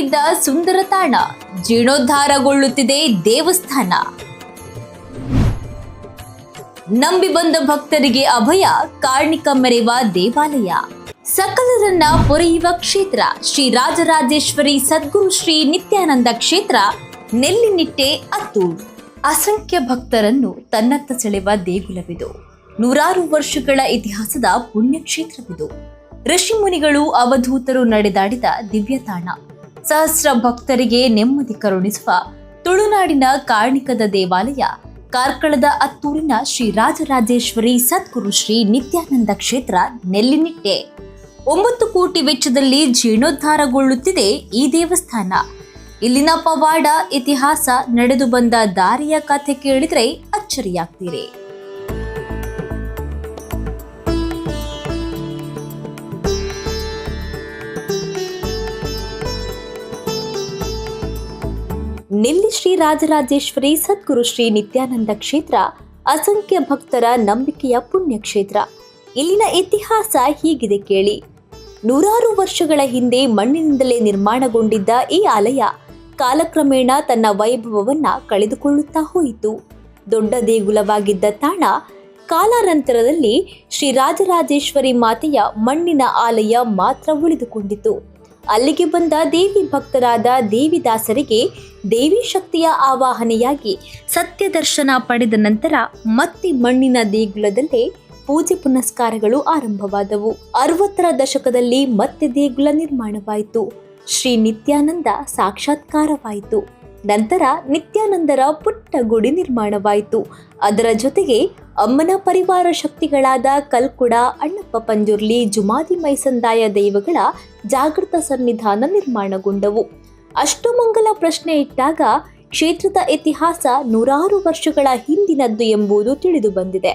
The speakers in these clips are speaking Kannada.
ಶ್ರೀಗಳಿದ್ದ ಸುಂದರ ತಾಣ ಜೀರ್ಣೋದ್ಧಾರಗೊಳ್ಳುತ್ತಿದೆ ದೇವಸ್ಥಾನ. ನಂಬಿ ಬಂದ ಭಕ್ತರಿಗೆ ಅಭಯ, ಕಾರ್ಣಿಕ ಮೆರೆವ ದೇವಾಲಯ. ಸಕಲರನ್ನ ಪೊರೆಯುವ ಕ್ಷೇತ್ರ, ಶ್ರೀ ರಾಜರಾಜೇಶ್ವರಿ ಸದ್ಗುರು ಶ್ರೀ ನಿತ್ಯಾನಂದ ಕ್ಷೇತ್ರ, ನೆಲ್ಲಿನಿಟ್ಟೆ ಅತ್ತು. ಅಸಂಖ್ಯ ಭಕ್ತರನ್ನು ತನ್ನತ್ತ ಸೆಳೆವ ದೇಗುಲವಿದು. ನೂರಾರು ವರ್ಷಗಳ ಇತಿಹಾಸದ ಪುಣ್ಯಕ್ಷೇತ್ರವಿದು. ಋಷಿಮುನಿಗಳು ಅವಧೂತರು ನಡೆದಾಡಿದ ದಿವ್ಯ ತಾಣ ಸಹಸ್ರ ಭಕ್ತರಿಗೆ ನೆಮ್ಮದಿ ಕರುಣಿಸುವ ತುಳುನಾಡಿನ ಕಾರ್ಣಿಕದ ದೇವಾಲಯ, ಕಾರ್ಕಳದ ಅತ್ತೂರಿನ ಶ್ರೀ ರಾಜರಾಜೇಶ್ವರಿ ಸದ್ಗುರು ಶ್ರೀ ನಿತ್ಯಾನಂದ ಕ್ಷೇತ್ರ ನೆಲ್ಲಿನಿಟ್ಟೆ. ಒಂಬತ್ತು ಕೋಟಿ ವೆಚ್ಚದಲ್ಲಿ ಜೀರ್ಣೋದ್ಧಾರಗೊಳ್ಳುತ್ತಿದೆ ಈ ದೇವಸ್ಥಾನ. ಇಲ್ಲಿನ ಪವಾಡ, ಇತಿಹಾಸ, ನಡೆದು ಬಂದ ದಾರಿಯ ಕಥೆ ಕೇಳಿದರೆ ಅಚ್ಚರಿಯಾಗ್ತೀರಿ. ನೆಲ್ಲಿ ಶ್ರೀ ರಾಜರಾಜೇಶ್ವರಿ ಸದ್ಗುರು ಶ್ರೀ ನಿತ್ಯಾನಂದ ಕ್ಷೇತ್ರ, ಅಸಂಖ್ಯ ಭಕ್ತರ ನಂಬಿಕೆಯ ಪುಣ್ಯಕ್ಷೇತ್ರ. ಇಲ್ಲಿನ ಇತಿಹಾಸ ಹೀಗಿದೆ ಕೇಳಿ. ನೂರಾರು ವರ್ಷಗಳ ಹಿಂದೆ ಮಣ್ಣಿನಿಂದಲೇ ನಿರ್ಮಾಣಗೊಂಡಿದ್ದ ಈ ಆಲಯ ಕಾಲಕ್ರಮೇಣ ತನ್ನ ವೈಭವವನ್ನ ಕಳೆದುಕೊಳ್ಳುತ್ತಾ ಹೋಯಿತು. ದೊಡ್ಡ ದೇಗುಲವಾಗಿದ್ದ ತಾಣ ಕಾಲಾನಂತರದಲ್ಲಿ ಶ್ರೀ ರಾಜರಾಜೇಶ್ವರಿ ಮಾತೆಯ ಮಣ್ಣಿನ ಆಲಯ ಮಾತ್ರ ಉಳಿದುಕೊಂಡಿತು. ಅಲ್ಲಿಗೆ ಬಂದ ದೇವಿ ಭಕ್ತರಾದ ದೇವಿದಾಸರಿಗೆ ದೇವಿ ಶಕ್ತಿಯ ಆವಾಹನೆಯಾಗಿ ಸತ್ಯ ದರ್ಶನ ಪಡೆದ ನಂತರ ಮತ್ತೆ ಮಣ್ಣಿನ ದೇಗುಲದಲ್ಲೇ ಪೂಜೆ ಪುನಸ್ಕಾರಗಳು ಆರಂಭವಾದವು. ಅರವತ್ತರ ದಶಕದಲ್ಲಿ ಮತ್ತೆ ದೇಗುಲ ನಿರ್ಮಾಣವಾಯಿತು. ಶ್ರೀ ನಿತ್ಯಾನಂದ ಸಾಕ್ಷಾತ್ಕಾರವಾಯಿತು. ನಂತರ ನಿತ್ಯಾನಂದರ ಪುಟ್ಟ ಗುಡಿ ನಿರ್ಮಾಣವಾಯಿತು. ಅದರ ಜೊತೆಗೆ ಅಮ್ಮನ ಪರಿವಾರ ಶಕ್ತಿಗಳಾದ ಕಲ್ಕುಡ, ಅಣ್ಣಪ್ಪ ಪಂಜುರ್ಲಿ, ಜುಮಾದಿ ಮೈಸಂದಾಯ ದೈವಗಳ ಜಾಗೃತ ಸನ್ನಿಧಾನ ನಿರ್ಮಾಣಗೊಂಡವು. ಅಷ್ಟಮಂಗಲ ಪ್ರಶ್ನೆ ಇಟ್ಟಾಗ ಕ್ಷೇತ್ರದ ಇತಿಹಾಸ ನೂರಾರು ವರ್ಷಗಳ ಹಿಂದಿನದ್ದು ಎಂಬುದು ತಿಳಿದು ಬಂದಿದೆ.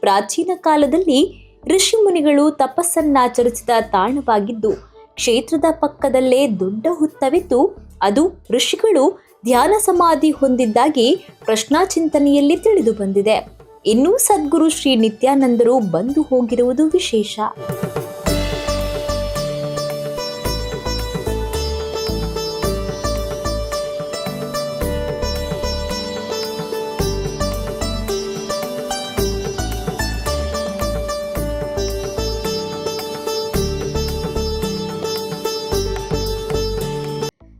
ಪ್ರಾಚೀನ ಕಾಲದಲ್ಲಿ ಋಷಿಮುನಿಗಳು ತಪಸ್ಸನ್ನಾಚರಿಸಿದ ತಾಣವಾಗಿದ್ದು, ಕ್ಷೇತ್ರದ ಪಕ್ಕದಲ್ಲೇ ದೊಡ್ಡ ಹುತ್ತವಿದ್ದು, ಅದು ಋಷಿಗಳು ಧ್ಯಾನ ಸಮಾಧಿ ಹೊಂದಿದ್ದಾಗಿ ಪ್ರಶ್ನಾಚಿಂತನೆಯಲ್ಲಿ ತಿಳಿದು ಬಂದಿದೆ. ಇನ್ನೂ ಸದ್ಗುರು ಶ್ರೀ ನಿತ್ಯಾನಂದರು ಬಂದು ಹೋಗಿರುವುದು ವಿಶೇಷ.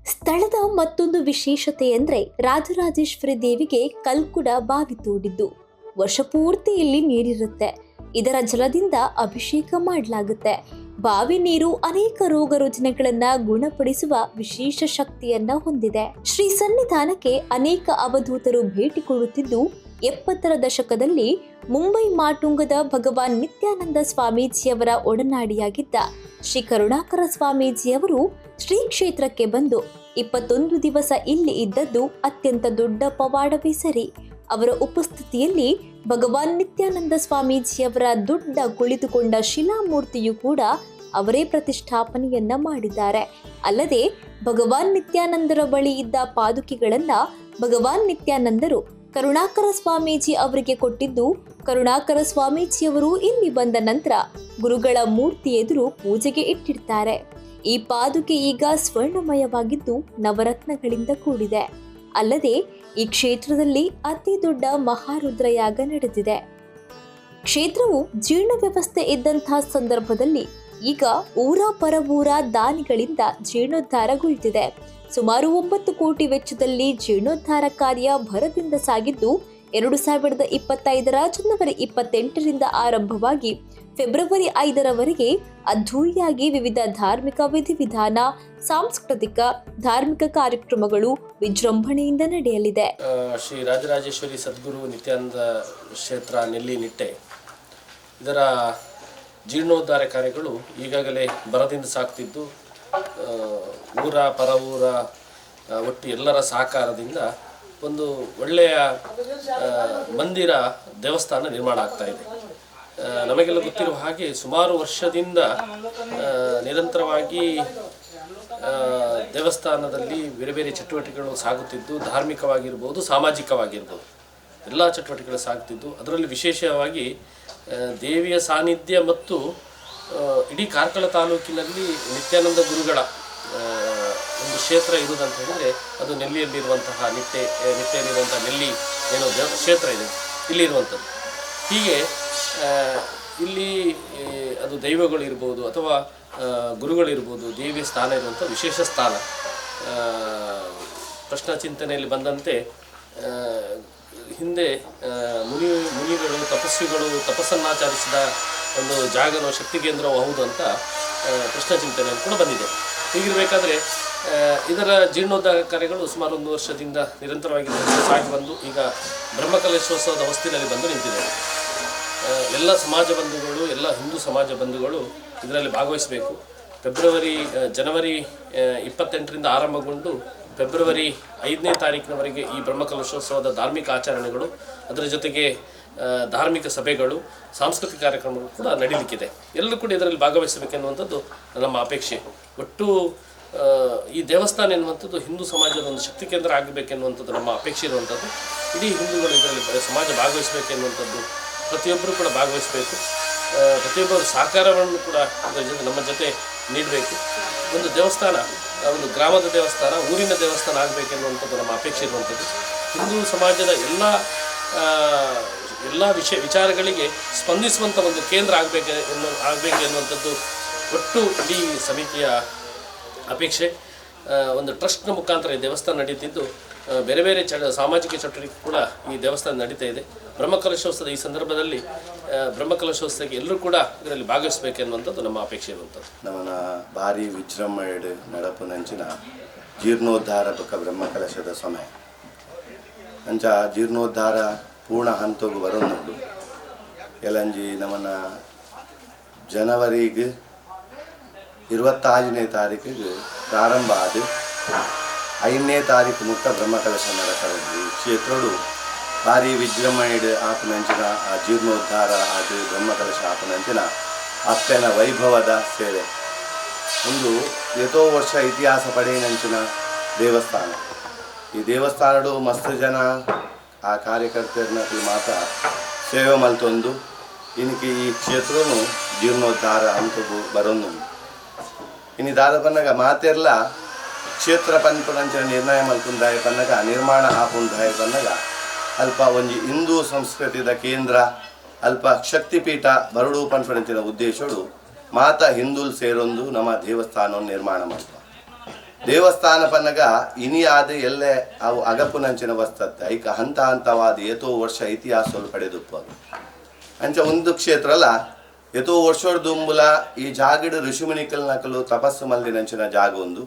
ಸ್ಥಳದ ಮತ್ತೊಂದು ವಿಶೇಷತೆ ಎಂದ್ರೆ ರಾಜರಾಜೇಶ್ವರಿ ದೇವಿಗೆ ಕಲ್ಕುಡ ಬಾವಿ ತೋಡಿದ್ದು. ವರ್ಷಪೂರ್ತಿ ಇಲ್ಲಿ ನೀರಿರುತ್ತೆ. ಇದರ ಜಲದಿಂದ ಅಭಿಷೇಕ ಮಾಡಲಾಗುತ್ತೆ. ಬಾವಿ ನೀರು ಅನೇಕ ರೋಗ ರುಜಿನಗಳನ್ನ ಗುಣಪಡಿಸುವ ವಿಶೇಷ ಶಕ್ತಿಯನ್ನ ಹೊಂದಿದೆ. ಶ್ರೀ ಸನ್ನಿಧಾನಕ್ಕೆ ಅನೇಕ ಅವಧೂತರು ಭೇಟಿ ಕೊಡುತ್ತಿದ್ದು, ಎಪ್ಪತ್ತರ ದಶಕದಲ್ಲಿ ಮುಂಬೈ ಮಾಟುಂಗದ ಭಗವಾನ್ ನಿತ್ಯಾನಂದ ಸ್ವಾಮೀಜಿಯವರ ಒಡನಾಡಿಯಾಗಿದ್ದ ಶ್ರೀ ಕರುಣಾಕರ ಸ್ವಾಮೀಜಿಯವರು ಶ್ರೀ ಕ್ಷೇತ್ರಕ್ಕೆ ಬಂದು ಇಪ್ಪತ್ತೊಂದು ದಿವಸ ಇಲ್ಲಿ ಇದ್ದದ್ದು ಅತ್ಯಂತ ದೊಡ್ಡ ಪವಾಡವೇ ಸರಿ. ಅವರ ಉಪಸ್ಥಿತಿಯಲ್ಲಿ ಭಗವಾನ್ ನಿತ್ಯಾನಂದ ಸ್ವಾಮೀಜಿಯವರ ದೊಡ್ಡ ಕುಳಿತುಕೊಂಡ ಶಿಲಾಮೂರ್ತಿಯು ಕೂಡ ಅವರೇ ಪ್ರತಿಷ್ಠಾಪನೆಯನ್ನ ಮಾಡಿದ್ದಾರೆ. ಅಲ್ಲದೆ ಭಗವಾನ್ ನಿತ್ಯಾನಂದರ ಬಳಿ ಇದ್ದ ಪಾದುಕೆಗಳನ್ನ ಭಗವಾನ್ ನಿತ್ಯಾನಂದರು ಕರುಣಾಕರ ಸ್ವಾಮೀಜಿ ಅವರಿಗೆ ಕೊಟ್ಟಿದ್ದು ಕರುಣಾಕರ ಸ್ವಾಮೀಜಿಯವರು ಇಲ್ಲಿ ಬಂದ ನಂತರ ಗುರುಗಳ ಮೂರ್ತಿ ಎದುರು ಪೂಜೆಗೆ ಇಟ್ಟಿರ್ತಾರೆ. ಈ ಪಾದುಕೆ ಈಗ ಸ್ವರ್ಣಮಯವಾಗಿದ್ದು ನವರತ್ನಗಳಿಂದ ಕೂಡಿದೆ. ಅಲ್ಲದೆ ಈ ಕ್ಷೇತ್ರದಲ್ಲಿ ಅತಿ ದೊಡ್ಡ ಮಹಾರುದ್ರಯಾಗ ನಡೆದಿದೆ. ಕ್ಷೇತ್ರವು ಜೀರ್ಣ ವ್ಯವಸ್ಥೆ ಇದ್ದಂತಹ ಸಂದರ್ಭದಲ್ಲಿ ಈಗ ಊರ ಪರವೂರ ದಾನಿಗಳಿಂದ ಜೀರ್ಣೋದ್ಧಾರಗೊಳ್ತಿದೆ. ಸುಮಾರು ಒಂಬತ್ತು ಕೋಟಿ ವೆಚ್ಚದಲ್ಲಿ ಜೀರ್ಣೋದ್ಧಾರ ಕಾರ್ಯ ಭರದಿಂದ ಸಾಗಿದ್ದು, ಎರಡು ಸಾವಿರದ ಇಪ್ಪತ್ತೈದರ ಜನವರಿ ಇಪ್ಪತ್ತೆಂಟರಿಂದ ಆರಂಭವಾಗಿ ಫೆಬ್ರವರಿ ಐದರವರೆಗೆ ಅದ್ಧೂರಿಯಾಗಿ ವಿವಿಧ ಧಾರ್ಮಿಕ ವಿಧಿವಿಧಾನ, ಸಾಂಸ್ಕೃತಿಕ, ಧಾರ್ಮಿಕ ಕಾರ್ಯಕ್ರಮಗಳು ವಿಜೃಂಭಣೆಯಿಂದ ನಡೆಯಲಿದೆ. ಶ್ರೀ ರಾಜರಾಜೇಶ್ವರಿ ಸದ್ಗುರು ನಿತ್ಯಾನಂದ ಕ್ಷೇತ್ರ ನೆಲ್ಲಿ ನಿಟ್ಟೆ. ಇದರ ಜೀರ್ಣೋದ್ಧಾರ ಕಾರ್ಯಗಳು ಈಗಾಗಲೇ ಬರದಿಂದ ಸಾಗ್ತಿದ್ದು ಊರ ಪರ ಒಟ್ಟು ಎಲ್ಲರ ಸಹಕಾರದಿಂದ ಒಂದು ಒಳ್ಳೆಯ ಮಂದಿರ ದೇವಸ್ಥಾನ ನಿರ್ಮಾಣ ಆಗ್ತಾ ಇದೆ. ನಮಗೆಲ್ಲ ಗೊತ್ತಿರುವ ಹಾಗೆ ಸುಮಾರು ವರ್ಷದಿಂದ ನಿರಂತರವಾಗಿ ದೇವಸ್ಥಾನದಲ್ಲಿ ಬೇರೆ ಬೇರೆ ಚಟುವಟಿಕೆಗಳು ಸಾಗುತ್ತಿದ್ದು, ಧಾರ್ಮಿಕವಾಗಿರ್ಬೋದು, ಸಾಮಾಜಿಕವಾಗಿರ್ಬೋದು. ಎಲ್ಲ ಚಟುವಟಿಕೆಗಳು ಸಾಗುತ್ತಿದ್ದು, ಅದರಲ್ಲಿ ವಿಶೇಷವಾಗಿ ದೇವಿಯ ಸಾನ್ನಿಧ್ಯ ಮತ್ತು ಇಡೀ ಕಾರ್ಕಳ ತಾಲೂಕಿನಲ್ಲಿ ನಿತ್ಯಾನಂದ ಗುರುಗಳ ಒಂದು ಕ್ಷೇತ್ರ ಇರುವುದಂತ ಹೇಳಿದರೆ, ಅದು ನೆಲ್ಲಿಯಲ್ಲಿರುವಂತಹ ನಿಟ್ಟೆ ನಿಟ್ಟೆಯಲ್ಲಿರುವಂತಹ ನೆಲ್ಲಿ, ಏನೋ ದೇವ ಕ್ಷೇತ್ರ ಇದೆ, ಇಲ್ಲಿರುವಂಥದ್ದು. ಹೀಗೆ ಇಲ್ಲಿ ಅದು ದೈವಗಳಿರ್ಬೋದು ಅಥವಾ ಗುರುಗಳಿರ್ಬೋದು, ದೇವಿಯ ಸ್ಥಾನ ಇರುವಂಥ ವಿಶೇಷ ಸ್ಥಾನ. ಪ್ರಶ್ನ ಚಿಂತನೆಯಲ್ಲಿ ಬಂದಂತೆ ಹಿಂದೆ ಮುನಿ, ಮುನಿಗಳು, ತಪಸ್ವಿಗಳು, ತಪಸ್ಸನ್ನಾಚರಿಸಿದ ಒಂದು ಜಾಗನೋ, ಶಕ್ತಿ ಕೇಂದ್ರವೂ ಹೌದು ಅಂತ ಪ್ರಶ್ನ ಚಿಂತನೆ ಕೂಡ ಬಂದಿದೆ. ಹೀಗಿರಬೇಕಾದ್ರೆ ಇದರ ಜೀರ್ಣೋದ್ಧಾರ ಕಾರ್ಯಗಳು ಸುಮಾರು ಒಂದು ವರ್ಷದಿಂದ ನಿರಂತರವಾಗಿ ಸಾಗಿ ಬಂದು, ಈಗ ಬ್ರಹ್ಮಕಲೇಶೋತ್ಸವದ ಹೊಸ್ತಿನಲ್ಲಿ ಬಂದು ನಿಂತಿದೆ. ಎಲ್ಲ ಸಮಾಜ ಬಂಧುಗಳು, ಎಲ್ಲ ಹಿಂದೂ ಸಮಾಜ ಬಂಧುಗಳು ಇದರಲ್ಲಿ ಭಾಗವಹಿಸಬೇಕು. ಫೆಬ್ರವರಿ ಜನವರಿ ಇಪ್ಪತ್ತೆಂಟರಿಂದ ಆರಂಭಗೊಂಡು ಫೆಬ್ರವರಿ ಐದನೇ ತಾರೀಕಿನವರೆಗೆ ಈ ಬ್ರಹ್ಮಕಲಶೋತ್ಸವದ ಧಾರ್ಮಿಕ ಆಚರಣೆಗಳು, ಅದರ ಜೊತೆಗೆ ಧಾರ್ಮಿಕ ಸಭೆಗಳು, ಸಾಂಸ್ಕೃತಿಕ ಕಾರ್ಯಕ್ರಮಗಳು ಕೂಡ ನಡೀಲಿಕ್ಕಿದೆ. ಎಲ್ಲರೂ ಕೂಡ ಇದರಲ್ಲಿ ಭಾಗವಹಿಸಬೇಕೆನ್ನುವಂಥದ್ದು ನಮ್ಮ ಅಪೇಕ್ಷೆ. ಒಟ್ಟು ಈ ದೇವಸ್ಥಾನ ಎನ್ನುವಂಥದ್ದು ಹಿಂದೂ ಸಮಾಜದ ಒಂದು ಶಕ್ತಿ ಕೇಂದ್ರ ಆಗಬೇಕೆನ್ನುವಂಥದ್ದು ನಮ್ಮ ಅಪೇಕ್ಷೆ ಇರುವಂಥದ್ದು. ಇಡೀ ಹಿಂದೂಗಳು ಇದರಲ್ಲಿ ಸಮಾಜ ಭಾಗವಹಿಸಬೇಕೆನ್ನುವಂಥದ್ದು ಪ್ರತಿಯೊಬ್ಬರು ಕೂಡ ಭಾಗವಹಿಸಬೇಕು. ಪ್ರತಿಯೊಬ್ಬರು ಸಹಕಾರವನ್ನು ಕೂಡ ನಮ್ಮ ಜೊತೆ ನೀಡಬೇಕು. ಒಂದು ದೇವಸ್ಥಾನ, ಒಂದು ಗ್ರಾಮದ ದೇವಸ್ಥಾನ, ಊರಿನ ದೇವಸ್ಥಾನ ಆಗಬೇಕೆನ್ನುವಂಥದ್ದು ನಮ್ಮ ಅಪೇಕ್ಷೆ ಇರುವಂಥದ್ದು. ಹಿಂದೂ ಸಮಾಜದ ಎಲ್ಲ ಎಲ್ಲ ವಿಷಯ ವಿಚಾರಗಳಿಗೆ ಸ್ಪಂದಿಸುವಂಥ ಒಂದು ಕೇಂದ್ರ ಆಗಬೇಕು ಎನ್ನು, ಆಗಬೇಕು ಎನ್ನುವಂಥದ್ದು ಒಟ್ಟು ಇಡೀ ಸಮಿತಿಯ ಅಪೇಕ್ಷೆ. ಒಂದು ಟ್ರಸ್ಟ್ನ ಮುಖಾಂತರ ಈ ದೇವಸ್ಥಾನ ನಡೀತಿದ್ದು ಬೇರೆ ಬೇರೆ ಚ ಸಾಮಾಜಿಕ ಚಟುವಟಿಕೆ ಕೂಡ ಈ ದೇವಸ್ಥಾನ ನಡೀತಾ ಇದೆ. ಬ್ರಹ್ಮಕಲಶೋತ್ಸವದ ಈ ಸಂದರ್ಭದಲ್ಲಿ ಬ್ರಹ್ಮಕಲಶೋತ್ಸವಕ್ಕೆ ಎಲ್ಲರೂ ಕೂಡ ಇದರಲ್ಲಿ ಭಾಗವಹಿಸಬೇಕೆನ್ನುವಂಥದ್ದು ನಮ್ಮ ಅಪೇಕ್ಷೆ ಇರುವಂಥದ್ದು. ನಮ್ಮನ ಭಾರಿ ವಿಜೃಂಭಣೆಡ್ ನಡಪುನಂಚಿನ ಜೀರ್ಣೋದ್ಧಾರ ಬಕ ಬ್ರಹ್ಮಕಲಶದ ಸಮಯ. ಅಂಚ ಜೀರ್ಣೋದ್ಧಾರ ಪೂರ್ಣ ಹಂತೋಗು ಬರೋದು ಎಲ್ಲಂಜಿ ನಮನ ಜನವರಿಗೆ, ಇರುವತ್ತಾರನೇ ತಾರೀಕಿಗೆ ಪ್ರಾರಂಭ ಆದ. ಐದನೇ ತಾರೀಕು ಮುಕ್ತ ಬ್ರಹ್ಮಕಲಶ ನಡಕರದ್ದು ಕ್ಷೇತ್ರಡು ಭಾರಿ ವಿಜೃಂಭಣೆ ಆಪನಂಚಿನ ಆ ಜೀರ್ಣೋದ್ಧಾರ ಅದು ಬ್ರಹ್ಮಕಲಶ ಆಪನಂಚಿನ ಅಪ್ಪನ ವೈಭವದ ಸೇವೆ. ಒಂದು ಎಷ್ಟೋ ವರ್ಷ ಇತಿಹಾಸ ಪಡೆಯನಂಚಿನ ದೇವಸ್ಥಾನ. ಈ ದೇವಸ್ಥಾನಡು ಮಸ್ತ್ ಜನ, ಆ ಕಾರ್ಯಕರ್ತರನ್ನ ಮಾತ್ರ ಸೇವೆ ಮಲ್ತೊಂದು. ಇನ್ಕಿ ಈ ಕ್ಷೇತ್ರನು ಜೀರ್ಣೋದ್ಧಾರ ಅಂತ ಬರೋನು ಇನ್ನು ದಾದ ಬಂದಾಗ ಮಾತೆರ್ಲ ಕ್ಷೇತ್ರ ಪನ್ಪುನಂಚಿನ ನಿರ್ಣಯ ಮಲ್ಪುಂದಾಯ ಪನ್ನಗ ನಿರ್ಮಾಣ ಆಪುಂದಾಯ ಪನ್ನಗ ಅಲ್ಪ ಒಂಜಿ ಹಿಂದೂ ಸಂಸ್ಕೃತಿದ ಕೇಂದ್ರ, ಅಲ್ಪ ಶಕ್ತಿಪೀಠ ಬರಡು ಪನ್ಪುನಂಚಿನ ಉದ್ದೇಶೋಡು ಮಾತ ಹಿಂದೂಲ್ ಸೇರೊಂದು ನಮ್ಮ ದೇವಸ್ಥಾನವನ್ನು ನಿರ್ಮಾಣ ಮಾಡ್ತ. ದೇವಸ್ಥಾನ ಪನ್ನಗ ಇನಿ ಆದ ಎಲ್ಲೆ ಅವು ಅಗಪುನಂಚಿನ ವಸ್ತತ್ತೆ. ಐಕ ಹಂತ ಹಂತವಾದ ಏತೋ ವರ್ಷ ಇತಿಹಾಸವನ್ನು ಪಡೆದುಪ್ಪದು ಅಂಚ ಒಂದು ಕ್ಷೇತ್ರಲ ಎತೋ ವರ್ಷೋಡ್ ದುಂಬುಲ ಈ ಜಾಗಿಡು ಋಷಿಮುನಿಕಲ್ ನಕಲು ತಪಸ್ಸು ಮಲ್ದಿನಂಚಿನ ಜಾಗ ಒಂದು.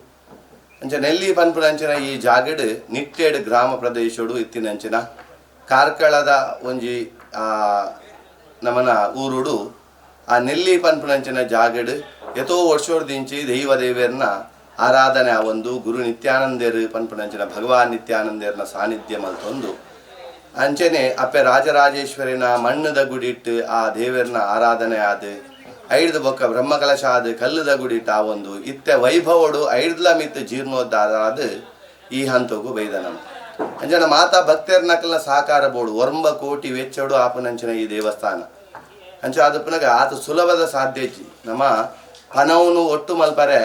ಅಂಚ ನೆಲ್ಲಿ ಪನ್ಪುನಂಚಿನ ಈ ಜಾಗಡ್ ನಿಟ್ಟೆಡ್ ಗ್ರಾಮ ಪ್ರದೇಶಡು ಇತ್ತಿನಂಚಿನ ಕಾರ್ಕಳದ ಒಂಜಿ, ಆ, ನಮನ ಊರುಡು, ಆ ನೆಲ್ಲಿ ಪನ್ಪುನಂಚಿನ ಜಾಗಡ್ ಎತೋ ವರ್ಷೋಡ್ ದಿಂಚಿ ದೈವ ದೇವೇರ್ನ ಆರಾಧನೆ ಆ ಒಂದು ಗುರು ನಿತ್ಯಾನಂದೇರ್ ಪನ್ಪುನಂಚಿನ ಭಗವಾನ್ ನಿತ್ಯಾನಂದೇರ್ನ ಸಾನ್ನಿಧ್ಯ ಮಲ್ತೊಂದು. ಅಂಚನೆ ಅಪ್ಪೆ ರಾಜರಾಜೇಶ್ವರಿನ ಮಣ್ಣದ ಗುಡಿಟ್ಟು ಆ ದೇವರನ್ನ ಆರಾಧನೆ ಆದ ಐಡ್ದ ಬೊಕ್ಕ ಬ್ರಹ್ಮಕಲಶಾದ್ ಕಲ್ಲದ ಗುಡಿ ಟಾವೊಂದು ಇತ್ತೆ ವೈಭವಡು ಐಡ್ಲ ಮಿತ್ ಜೀರ್ಣೋದ್ಧಾರ ಆದ ಈ ಹಂತಗೂ ಬೈದನಂ ಅಂಜನ ಮಾತಾ ಭಕ್ತಿಯರ್ ನಕಲ್ನ ಸಹಕಾರ ಬೋಡು. ಒರ್ಂಬ ಕೋಟಿ ವೆಚ್ಚಡು ಆಪನಂಚಿನ ಈ ದೇವಸ್ಥಾನ. ಅಂಚ ಅದು ಪುನಗ ಆತ ಸುಲಭದ ಸಾಧ್ಯ ನಮ್ಮ ಹಣವನ್ನು ಒಟ್ಟು ಮಲ್ಪರೆ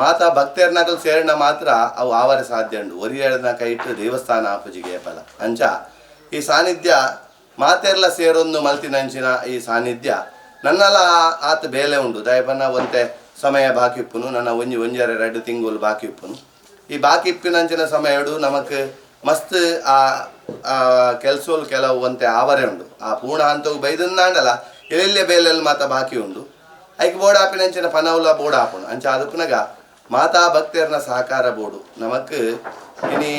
ಮಾತಾ ಭಕ್ತಿಯರ್ ನಕಲ್ ಸೇರಿನ ಮಾತ್ರ ಅವು ಆವರ ಸಾಧ್ಯ ಉಂಡು ಒರಿಯಡನ ಕೈಟ್ಟು ದೇವಸ್ಥಾನ ಆಪುಜಿಗೆ ಫಲ ಅಂಚ ಈ ಸಾನ್ನಿಧ್ಯ ಮಾತೆರ್ಲ ಸೇರೊಂದು ಮಲ್ತಿನಂಚಿನ ಈ ಸಾನ್ನಿಧ್ಯ ನನ್ನಲ ಆತ ಬೇಲೆ ಉಂಡು ದಯಪನ್ನ ಒಂತೆ ಸಮಯ ಬಾಕಿ ಇಪ್ಪುನು. ನನ್ನ ಒಂಜಿ, ಒಂಜರ, ಎರಡು ತಿಂಗಳು ಬಾಕಿ ಇಪ್ಪುನು. ಈ ಬಾಕಿ ಇಪ್ಪಿನಂಚಿನ ಸಮಯಡು ನಮಕ್ ಮಸ್ತ್ ಆ ಕೆಲಸೋಲ್ ಕೆಲವು ಒಂತೆ ಆವರೆ ಉಂಡು ಆ ಪೂರ್ಣ ಹಂತವು ಬೈದನ್ನಾಂಡಲ ಎಲ್ಲೆಲ್ಲೆ ಬೇಲೆಲ್ ಮಾತ ಬಾಕಿ ಉಂಡು ಐಕ್ ಬೋರ್ಡ್ ಆಪಿನಂಚಿನ ಪನವುಲ ಬೋರ್ಡ್ ಆಪುನು ಅಂಚ ಅದಕ್ಕನಾಗ ಮಾತಾ ಭಕ್ತಿಯರ್ನ ಸಹಕಾರ ಬೋಡು ನಮಕ್ ಇನಿ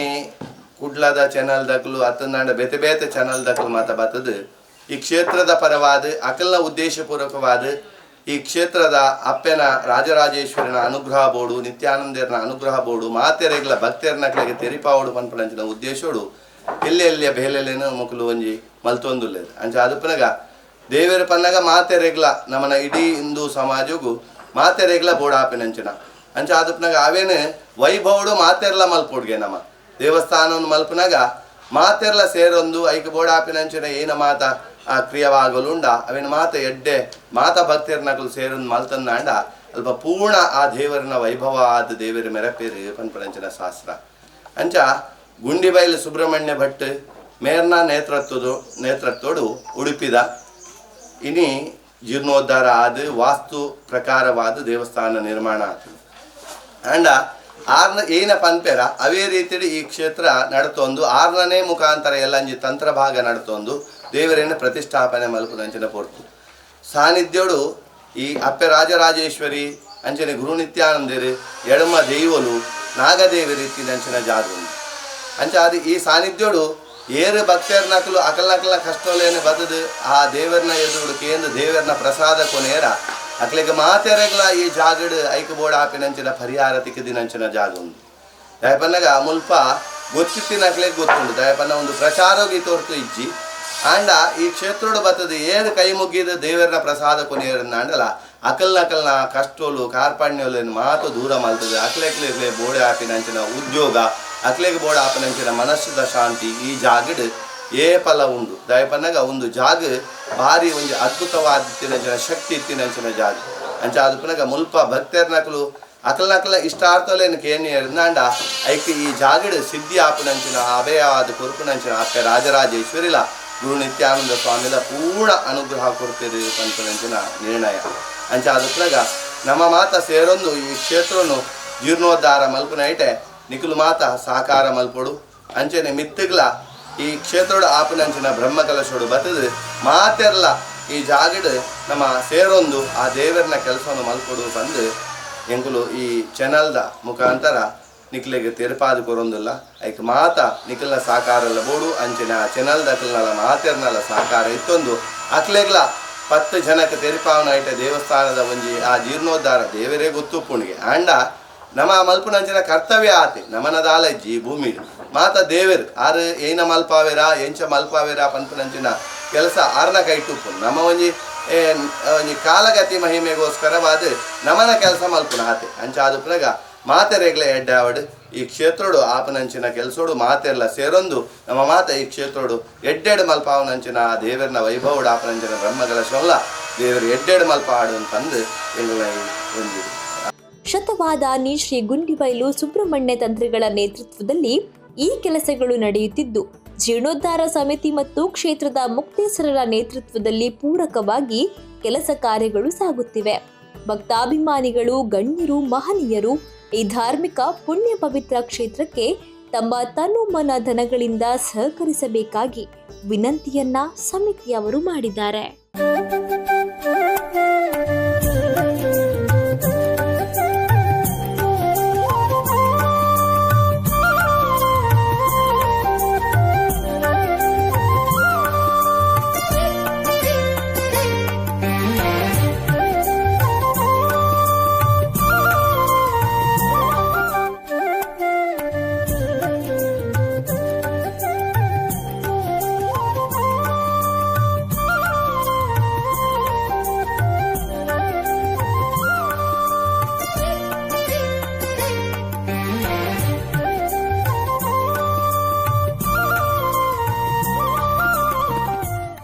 ಕುಡ್ಲದ ಚಾನಲ್ ದಕ್ಲು ಅತ್ತಂದಾಂಡ ಬೇತೆ ಬೇತೆ ಚಾನಲ್ ದಕ್ಲು ಮಾತ ಬತ್ತದು ಈ ಕ್ಷೇತ್ರದ ಪರವಾದ ಅಕಲ್ನ ಉದ್ದೇಶಪೂರ್ವಕವಾದ ಈ ಕ್ಷೇತ್ರದ ಅಪ್ಪನ ರಾಜರಾಜೇಶ್ವರನ ಅನುಗ್ರಹ ಬೋಡು ನಿತ್ಯಾನಂದರನ ಅನುಗ್ರಹ ಬೋಡು ಮಾತೆರೆಗ್ಲ ಕೆಳಗೆ ತೆರಿಪಾವಡು ಪನ್ಪನಂಚಿನ ಉದ್ದೇಶೋಡು ಎಲ್ಲಿ ಎಲ್ಲಿಯ ಬೇಲೆಲ್ಲೇನು ಮುಕುಲು ಒಂಜಿ ಮಲ್ತೊಂದುಲ್ಲೇದು. ಅಂಚ ಅದಪ್ಪನಗ ದೇವರ ಪನ್ನಗ ಮಾತೆರೆಗ್ಲ ನಮ್ಮನ ಇಡೀ ಹಿಂದೂ ಸಮಾಜಗೂ ಮಾತೆರೆಗ್ಲ ಬೋಡ ಆಪಿನಂಚಿನ ಅಂಚ ಅದಪ್ಪನಾಗ ಅವೇನು ವೈಭವಡು ಮಾತೆರ್ಲ ಮಲ್ಪೋಡ್ಗೆ ನಮ್ಮ ದೇವಸ್ಥಾನವನ್ನು ಮಲ್ಪನಾಗ ಮಾತೆರ್ಲ ಸೇರೊಂದು ಐಕ ಬೋಡ ಆಪಿನಂಚಿನ ಏನ ಮಾತ? ಆ ಕ್ರಿಯವಾಗಲುಂಡ ಅವೇನು ಮಾತ ಎಡ್ಡೆ ಮಾತ ಭಕ್ತಿಯರ್ನಗಲು ಸೇರನ್ ಮಲ್ತನ್ನಾಂಡ ಅಲ್ಪ ಪೂರ್ಣ ಆ ದೇವರನ ವೈಭವ ಆದ ದೇವರ ಮೆರಪೇರಿ ಶಾಸ್ತ್ರ. ಅಂಚ ಗುಂಡಿಬೈಲು ಸುಬ್ರಹ್ಮಣ್ಯ ಭಟ್ ಮೇರ್ನ ನೇತೃತ್ವದ ನೇತೃತ್ವಡು ಉಡುಪಿದ. ಇನಿ ಜೀರ್ಣೋದ್ಧಾರ ಆದ ವಾಸ್ತು ಪ್ರಕಾರವಾದ ದೇವಸ್ಥಾನ ನಿರ್ಮಾಣ ಆತು. ಅಂಡ ಆರ್ನ ಏನ ಪನ್ಪೆರ ಅವೇ ರೀತಿ ಈ ಕ್ಷೇತ್ರ ನಡ್ತೊಂದು, ಆರ್ನನೇ ಮುಖಾಂತರ ಎಲ್ಲಂಜಿ ತಂತ್ರ ಭಾಗ ನಡ್ತೊಂದು ದೇವರನ್ನ ಪ್ರತಿಷ್ಠಾಪನೆ ಮಲ್ಪುದಂಚಿನ ಪೊರ್ತು ಸಾನ್ನಿಧ್ಯೋಡು ಈ ಅಪ್ಪೆ ರಾಜರಾಜೇಶ್ವರಿ ಅಂಚನೆ ಗುರು ನಿತ್ಯಾನಂದರು ಎಡಮ ದೈವಲು ನಾಗದೇವಿ ರೀತಿದಂಚಿನ ಜಾಗ ಅಂಚ ಅದು ಈ ಸಾನ್ನಿಧ್ಯೋಡು ಏರು ಭಕ್ತರ್ ನಕಲು ಅಕಲ್ ನಕಲ ಕಷ್ಟಲೇನು ಬದದು ಆ ದೇವರನ ಎದುರು ಕೇಂದ್ರ ದೇವರನ ಪ್ರಸಾದ ಕೊನೇರ ಅಕ್ಲೆಗೆ ಮಾತೆರೆಗ್ಲ ಈ ಜಾಗಡ್ ಐಕ ಬೋರ್ಡ್ ಆಪಿನಂಚಿನ ಪರಿಹಾರ ತಿಕ್ಕದಿನಂಚಿನ ಜಾಗ ಉಂಟು ದಯಪನ್ನಗ ಮುಲ್ಪ ಗೊತ್ತಿತ್ತಿನ ಅಕ್ಲೆಗೆ ಗೊತ್ತುಂಡು ದಯಪನ್ನ ಒಂದು ಪ್ರಚಾರೋಗಿ ತೋರ್ತು ಇಜ್ಜಿ ಆಂಡ ಈ ಕ್ಷೇತ್ರೋಡು ಬತ್ತದು ಏರು ಕೈ ಮುಗಿದ ದೇವರನ ಪ್ರಸಾದ ಕೊನೆಯರನ್ನ ಅಂಡಲ ಅಕಲ್ನ ಅಕಲ್ನ ಕಷ್ಟೋಲು ಕಾರ್ಪಣ್ಯೋಲು ಮಾತು ದೂರ ಮಲ್ತದೆ. ಅಕ್ಲೆಕ್ಲೆ ಬೋಡೆ ಆಪಿನಂಚಿನ ಉದ್ಯೋಗ ಅಕ್ಲೆಗೆ ಬೋಡ ಆಪಿನಂಚಿನ ಮನಸ್ಸಿದ ಶಾಂತಿ, ಈ ಜಾಗಡ್ ಏ ಫಲ ಉಂಡು. ದಯಪನ್ನಗ, ಒಂದು ಜಾಗ ಭಾರಿ ಒಂದು ಅದ್ಭುತವಾದ ತಿನಂಚಿನ ಶಕ್ತಿ ಇತ್ತಿನಂಚಿನ ಜಾಗ. ಅಂಚ ಅದು ಪುನಗ ಮುಲ್ಪ ಭಕ್ತರ್ನಕಲು ಅಕಲ್ ನಕಲ ಇಷ್ಟಾರ್ಥಲೇನು ಕೇನಿ ಎರ್ನಾಂಡ ಐಕ್ ಈ ಜಾಗಡ್ ಸಿದ್ಧಿ ಆಪುನಂಚಿನ ಅಭಯವಾದ ಕೊರುಪುನಂಚಿನ ಅಪ್ಪ ರಾಜರಾಜೇಶ್ವರಿಲ. ಗುರು ನಿತ್ಯಾನಂದ ಸ್ವಾಮಿಲ ಪೂರ್ಣ ಅನುಗ್ರಹ ಕೊಡ್ತೀರಿ ಪಂಪನಂಚಿನ ನಿರ್ಣಯ. ಅಂಚ ಅದು ಪುನಗ ನಮ್ಮ ಮಾತ ಸೇರೊಂದು ಈ ಕ್ಷೇತ್ರವನ್ನು ಜೀರ್ಣೋದ್ಧಾರ ಮಲ್ಪುನ ಐಟೆ ನಿಖಿಲು ಮಾತ ಸಹಕಾರ ಮಲ್ಪೊಡು. ಅಂಚನೆ ಮಿತ್ತಗ್ಲ ಈ ಕ್ಷೇತ್ರೋಡ ಆಪುನಂಚಿನ ಬ್ರಹ್ಮಕಲಶೋಡು ಬತ್ತದು ಮಾತೆರ್ಲ ಈ ಜಾಗಡ್ ನಮ್ಮ ಸೇರೊಂದು ಆ ದೇವರನ್ನ ಕೆಲಸವನ್ನು ಮಲ್ಕೊಡು ಬಂದು ಎಂಕುಲು ಈ ಚಾನಲ್ದ ಮುಖಾಂತರ ನಿಕ್ಲೆಗೆ ತೆರಪಾದ ಕೊರೊಂದುಲ್ಲ ಐಕ್ ಮಾತ ನಿಖಲ್ನ ಸಾಕಾರಲ್ಲ ಬೋಡು, ಅಂಚಿನ ಚೆನ್ನಲ್ ಅಕ್ಲನಲ ಮಾತೆರ್ನಲ ಸಾಕಾರ ಇತ್ತೊಂದು. ಅಕ್ಲೆಗ್ಲ ಪತ್ತು ಜನಕ್ಕೆ ತೆರಿಪಾವನ ಐಟ ದೇವಸ್ಥಾನದ ಒಂಜಿ ಆ ಜೀರ್ಣೋದ್ಧಾರ ದೇವರೇ ಗೊತ್ತು ಪುಣಿಗೆ. ಆಂಡ ನಮ್ಮ ಮಲ್ಪುನಂಚಿನ ಕರ್ತವ್ಯ ಆತೆ ನಮನದಾಲ ಜಿ ಭೂಮಿ. ಮಾತ ದೇವರು, ಆರು ಏನ ಮಲ್ಪಾವೆರ ಎಂಚ ಮಲ್ಪಾವೆರ ಪನ್ಪುನಂಚಿನ ಕೆಲಸ ಆರ್ನ ಕೈ ಟುಪ್ಪು ನಮ್ಮ ಒಂಜಿ ಒಂಜಿ ಕಾಲಗತಿ ಮಹಿಮೆಗೋಸ್ಕರವಾದ ನಮನ ಕೆಲಸ ಮಲ್ಪುನ ಆತೆ. ಅಂಚ ಪುನಗ ಮಾತೆರೆಗ್ಲೆ ಎಡ್ಡಾವಡು ಈ ಕ್ಷೇತ್ರೋಡು ಆಪನಂಚಿನ ಕೆಲಸೋಡು ಮಾತೆಲ್ಲ ಸೇರೊಂದು. ನಮ್ಮ ಮಾತ ಈ ಕ್ಷೇತ್ರೋಡು ಎಡ್ಡೆಡ್ ಮಲ್ಪಾವನಂಚಿನ ಆ ದೇವರನ ವೈಭವಡು ಆಪನಂಚಿನ ಬ್ರಹ್ಮಗಳ ಸೊಲ್ಲ ದೇವರು ಎಡ್ಡೆಡ್ ಮಲ್ಪಾಡು ಅಂತಂದು ಎಂಗಳ ಶತವಾದ ನೀ ಶ್ರೀ ಗುಂಡಿಬೈಲು ಸುಬ್ರಹ್ಮಣ್ಯ ತಂತ್ರಿಗಳ ನೇತೃತ್ವದಲ್ಲಿ ಈ ಕೆಲಸಗಳು ನಡೆಯುತ್ತಿದ್ದು, ಜೀರ್ಣೋದ್ಧಾರ ಸಮಿತಿ ಮತ್ತು ಕ್ಷೇತ್ರದ ಮುಕ್ತೇಶ್ವರರ ನೇತೃತ್ವದಲ್ಲಿ ಪೂರಕವಾಗಿ ಕೆಲಸ ಕಾರ್ಯಗಳು ಸಾಗುತ್ತಿವೆ. ಭಕ್ತಾಭಿಮಾನಿಗಳು, ಗಣ್ಯರು, ಮಹನೀಯರು ಈ ಧಾರ್ಮಿಕ ಪುಣ್ಯ ಪವಿತ್ರ ಕ್ಷೇತ್ರಕ್ಕೆ ತಮ್ಮ ತನು ಮನ ಧನಗಳಿಂದ ಸಹಕರಿಸಬೇಕಾಗಿ ವಿನಂತಿಯನ್ನ ಸಮಿತಿಯವರು ಮಾಡಿದ್ದಾರೆ.